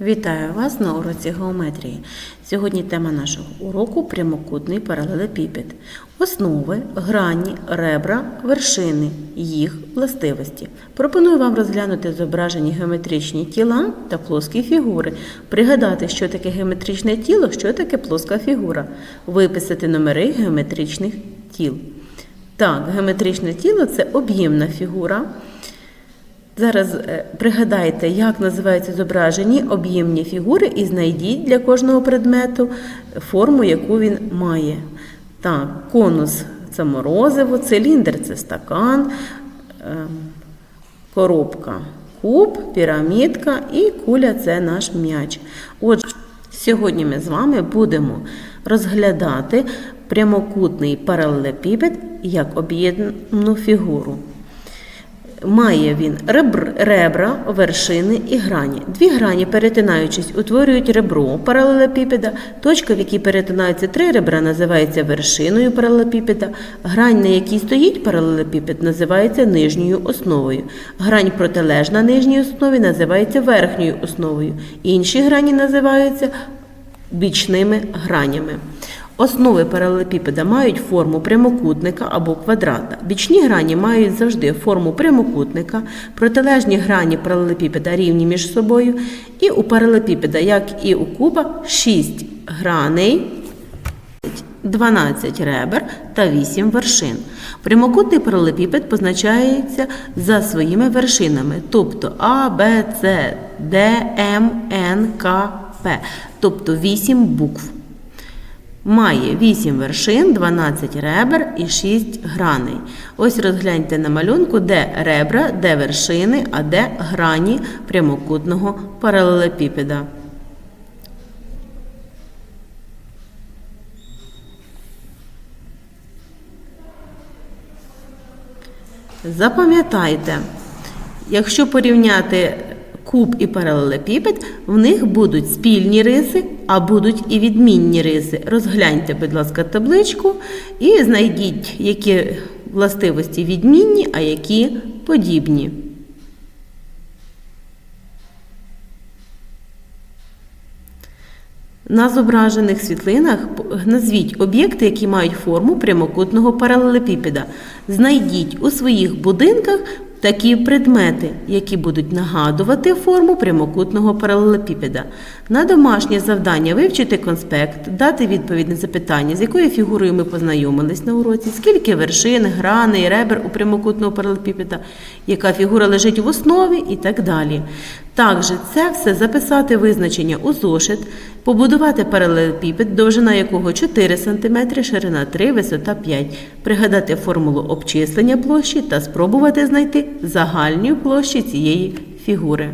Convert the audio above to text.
Вітаю вас на уроці геометрії. Сьогодні тема нашого уроку прямокутний паралелепіпед. Основи, грані, ребра, вершини, їх властивості. Пропоную вам розглянути зображені геометричні тіла та плоскі фігури, пригадати, що таке геометричне тіло, що таке плоска фігура, виписати номери геометричних тіл. Так, геометричне тіло це об'ємна фігура. Зараз е, пригадайте, як називаються зображені об'ємні фігури, і знайдіть для кожного предмету форму, яку він має. Так, конус це морозиво, циліндр це стакан, ем, коробка куб, пірамідка і куля це наш м'яч. Отже, сьогодні ми з вами будемо розглядати прямокутний паралелепіпед як об'ємну фігуру. Має він ребр, ребра, вершини і грані. Дві грані, перетинаючись, утворюють ребро паралелепіпеда. Точка, в якій перетинаються три ребра, називається вершиною паралелепіпеда. Грань, на якій стоїть паралелепіпед, називається нижньою основою. Грань протилежна нижній основі називається верхньою основою. Інші грані називаються бічними гранями. Основи паралелепіпеда мають форму прямокутника або квадрата. Бічні грані мають завжди форму прямокутника, протилежні грані паралелепіпеда рівні між собою. І у паралелепіпеда, як і у куба, 6 граней, 12 ребер та 8 вершин. Прямокутний паралелепіпед позначається за своїми вершинами, тобто А, Б, С, Д, М, Н, К, П, тобто 8 букв. Має 8 вершин, 12 ребер і 6 граней. Ось розгляньте на малюнку, де ребра, де вершини, а де грані прямокутного паралелепіпеда. Запам'ятайте, якщо порівняти куб і паралелепіпед, в них будуть спільні риси, а будуть і відмінні риси. Розгляньте, будь ласка, табличку і знайдіть, які властивості відмінні, а які подібні. На зображених світлинах назвіть об'єкти, які мають форму прямокутного паралелепіпеда. Знайдіть у своїх будинках такі предмети, які будуть нагадувати форму прямокутного паралелепіпеда. На домашнє завдання вивчити конспект, дати відповідь на запитання, з якою фігурою ми познайомились на уроці, скільки вершин, граней, ребер у прямокутного паралелепіпеда, яка фігура лежить в основі і так далі. Також це все записати визначення у зошит, побудувати паралелепіпед, довжина якого 4 см, ширина 3, висота 5, пригадати формулу обчислення площі та спробувати знайти загальну площі цієї фігури.